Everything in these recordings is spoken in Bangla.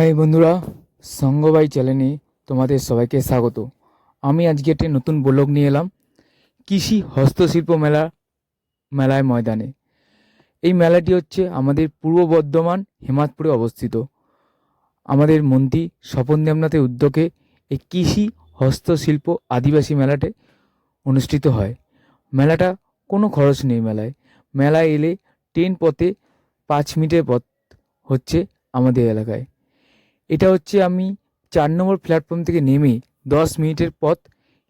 হাই বন্ধুরা, সঙ্গবাই চ্যানেলে তোমাদের সবাইকে স্বাগত। আমি আজকে একটি নতুন ব্লগ নিয়ে এলাম, কৃষি হস্তশিল্প মেলা, মেলায় ময়দানে। এই মেলাটি হচ্ছে আমাদের পূর্ব বর্ধমান, হেমাদপুরে অবস্থিত। আমাদের মন্ত্রী স্বপন দেবনাথের উদ্যোগে এই কৃষি হস্তশিল্প আদিবাসী মেলাটি অনুষ্ঠিত হয়। মেলাটা কোনো খরচ নেই মেলায়। মেলায় এলে ট্রেন পথে পাঁচ মিনিটের পথ হচ্ছে আমাদের এলাকায়। এটা হচ্ছে আমি চার নম্বর প্ল্যাটফর্ম থেকে নেমে দশ মিনিটের পথ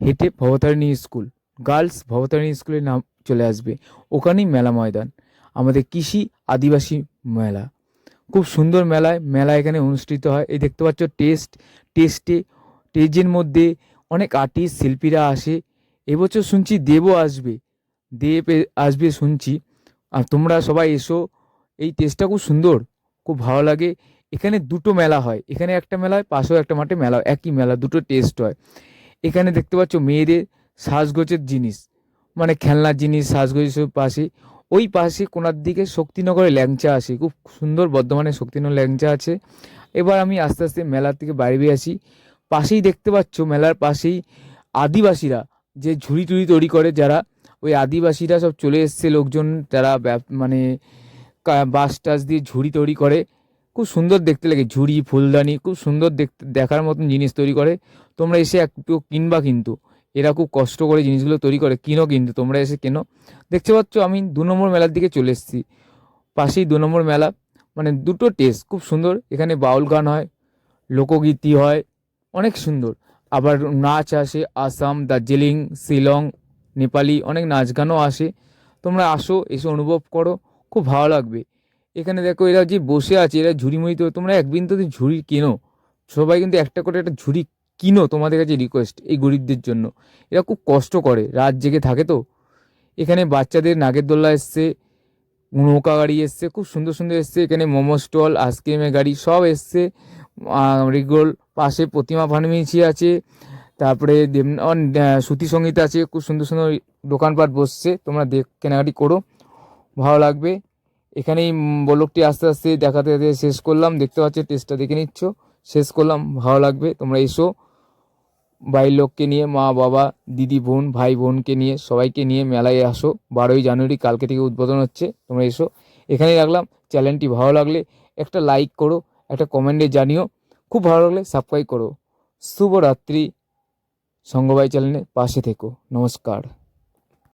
হেঁটে ভবতারিণী স্কুল গার্লস ভবতারিণী স্কুলের নাম চলে আসবে। ওখানেই মেলা ময়দান, আমাদের কৃষি আদিবাসী মেলা। খুব সুন্দর মেলায়, মেলা এখানে অনুষ্ঠিত হয়। এই দেখতে পাচ্ছ টেস্ট টেস্টে টেজের মধ্যে অনেক আর্টিস্ট শিল্পীরা আসে। এবছর শুনছি দেবও আসবে, দেব আসবে শুনছি। আর তোমরা সবাই এসো, এই টেস্টটা খুব সুন্দর, খুব ভালো লাগে। এখানে দুটো মেলা হয়। এখানে একটা মেলা হয়, পাশেও একটা মাঠে মেলা হয়। একই মেলা, দুটো টেস্ট হয়। এখানে দেখতে পাচ্ছ মেয়েদের সাজগোজের জিনিস। মানে খেলনার জিনিস, সাজগোজের পাশে। ওই পাশে কোনার দিকে শক্তিনগরের ল্যাংচা আছে। খুব সুন্দর বর্ধমানে শক্তিনগর ল্যাংচা আছে। এবার আমি আস্তে আস্তে মেলার থেকে বাইরে বেরিয়ে আসি। পাশেই দেখতে পাচ্ছ মেলার পাশেই আদিবাসীরা যে ঝুড়ি টুড়ি তৈরি করে যারা, ওই আদিবাসীরা সব চলে এসছে। লোকজন যারা মানে বাঁশ টাস দিয়ে ঝুড়ি তৈরি করে। খুব সুন্দর দেখতে লাগে, ঝুড়ি, ফুলদানি, খুব সুন্দর দেখতে দেখার মতন জিনিস তৈরি করে। তোমরা এসে একটু কিনবা কিন্তু। এরা খুব কষ্ট করে জিনিসগুলো তৈরি করে, কিনো কিন্তু, তোমরা এসে কেনো। দেখতে পাচ্ছ, আমি দু নম্বর মেলার দিকে চলে এসেছি। পাশেই দু নম্বর মেলা মানে দুটো টেস্ট, খুব সুন্দর। এখানে বাউল গান হয়, লোকগীতি হয়, অনেক সুন্দর। আবার নাচ আসে, আসাম, দার্জিলিং, শিলং, নেপালি, অনেক নাচ গানও আসে। তোমরা আসো, এসে অনুভব করো, খুব ভালো লাগবে। এখানে দেখো এরা যে বসে আছে, এরা ঝুড়ি মুড়ি তো, তোমরা একদিন তো ঝুড়ি কেনো। সবাই কিন্তু একটা করে একটা ঝুড়ি কিনো তোমাদের কাছে রিকোয়েস্ট এই গরিবদের জন্য। এরা খুব কষ্ট করে, রাত জেগে থাকে তো। এখানে বাচ্চাদের নাগের দোল্লা এসছে, নৌকা গাড়ি এসছে, খুব সুন্দর সুন্দর এসছে। এখানে মোমো স্টল আইসক্রিমের গাড়ি সব এসছে। রিগোল পাশে প্রতিমা ফার্মেসি আছে। তারপরে শ্রুতি সংগীত আছে, খুব সুন্দর সুন্দর দোকানপাট বসছে, তোমরা দেখ কেনাকাটি করো। ভালো লাগবে। এখানেই বলকটি আস্তে আস্তে দেখাতে দেখাতে শেষ করলাম। দেখতে পাচ্ছ টেস্টটা দেখে নিচ্ছ। শেষ করলাম, ভালো লাগবে। তোমরা এসো। বাড়ির লোককে নিয়ে, মা, বাবা, দিদি, বোন, ভাই, বোনকে নিয়ে, সবাইকে নিয়ে মেলায় আসো। বারোই জানুয়ারি কালকে থেকে উদ্বোধন হচ্ছে। তোমরা এসো। এখানেই রাখলাম। চ্যানেলটি ভালো লাগলে একটা লাইক করো, একটা কমেন্টে জানিও। খুব ভালো লাগলে সাবস্ক্রাইব করো। শুভরাত্রি। সঙ্গবাই চ্যানেলে পাশে থেকো। নমস্কার।